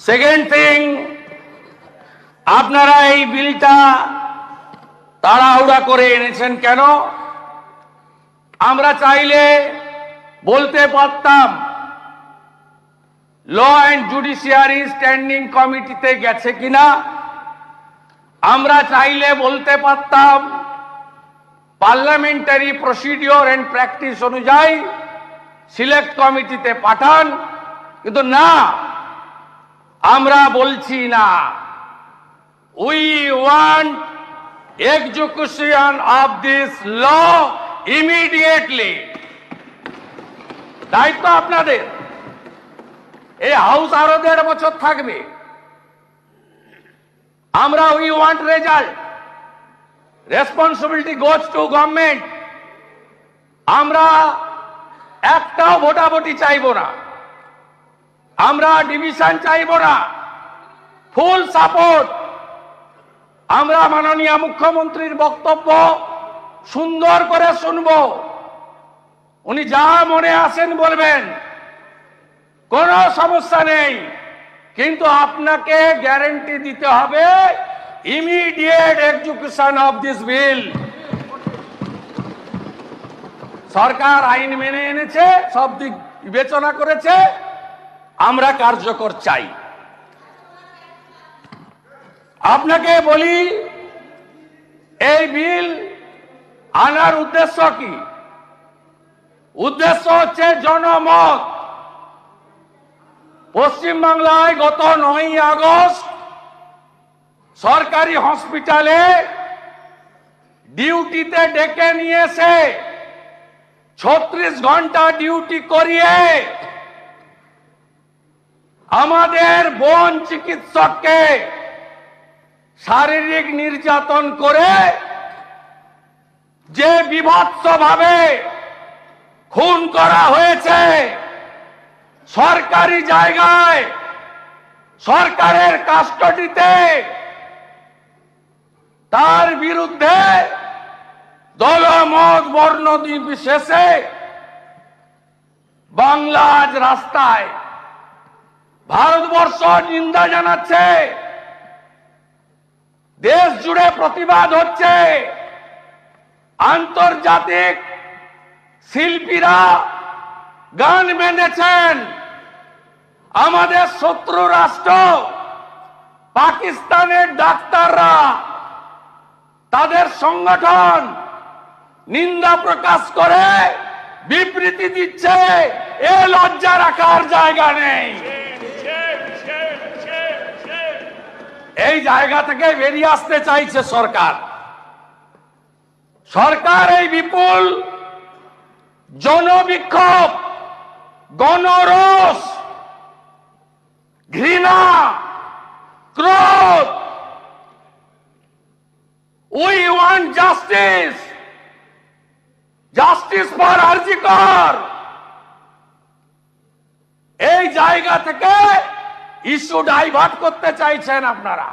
Second thing আপনারা এই বিলটা তাড়াহুড়া করে এনেছেন কেন? আমরা চাইলে বলতে পারতাম ল অ্যান্ড জুডিশিয়ারি স্ট্যান্ডিং কমিটিতে গেছে কিনা? আমরা চাইলে বলতে পারতাম পার্লামেন্টারি প্রসিডিওর অ্যান্ড প্র্যাকটিস অনুযায়ী সিলেক্ট কমিটিতে পাঠান, কিন্তু না। আমরা বলছি না। We want execution of this law immediately দায়িত্ব আপনাদের। এই হাউস আরও দেড় বছর থাকবে। আমরা we want result responsibility goes to government আমরা একটাও ভোটাভুটি চাইব না। আমরা ডিভিশন চাইব না। ফুল সাপোর্ট আমরা মাননীয় মুখ্যমন্ত্রীর বক্তব্য সুন্দর করে শুনব। উনি যা মনে আসেন বলবেন। কোনো সমস্যা নেই। কিন্তু আপনাকে গ্যারেন্টি দিতে হবে immediate execution of this bill সরকার আইন মেনে এনেছে, সব দিক বিবেচনা করেছে। আমরা কার্যকর চাই। আপনাকে বলি, এই বিল আনার উদ্দেশ্য কি? উদ্দেশ্য হচ্ছে জনমত। পশ্চিমবাংলায় গত নয় আগস্ট সরকারি হসপিটালে ডিউটিতে ডেকে নিয়েছে। ছত্রিশ ঘণ্টা ডিউটি করিয়ে আমাদের বোন চিকিৎসককে শারীরিক নির্যাতন করে যে বিভৎস ভাবে খুন করা হয়েছে, সরকারি জায়গায়, সরকারের কাস্টডিতে, তার বিরুদ্ধে দলমত বর্ণ বিশেষে বাংলা আজ রাস্তায় ভারতবর্ষ নিন্দা জানাচ্ছে। দেশ জুড়ে প্রতিবাদ হচ্ছে। আন্তর্জাতিক শিল্পীরা গান বেঁধেছেন আমাদের শত্রু রাষ্ট্র, পাকিস্তানের ডাক্তাররা, তাদের সংগঠন নিন্দা প্রকাশ করে বিবৃতি দিচ্ছে, এ লজ্জা রাখার জায়গা নেই। এই জায়গা থেকে বেরিয়ে আসতে চাইছে সরকার। সরকার এই বিপুল জনবিক্ষোভ, গণরোষ, ঘৃণা, ক্রোধ, we want justice justice for RG Kar এই জায়গা থেকে ইস্যু ডাইভার্ট করতে চাইছেন আপনারা।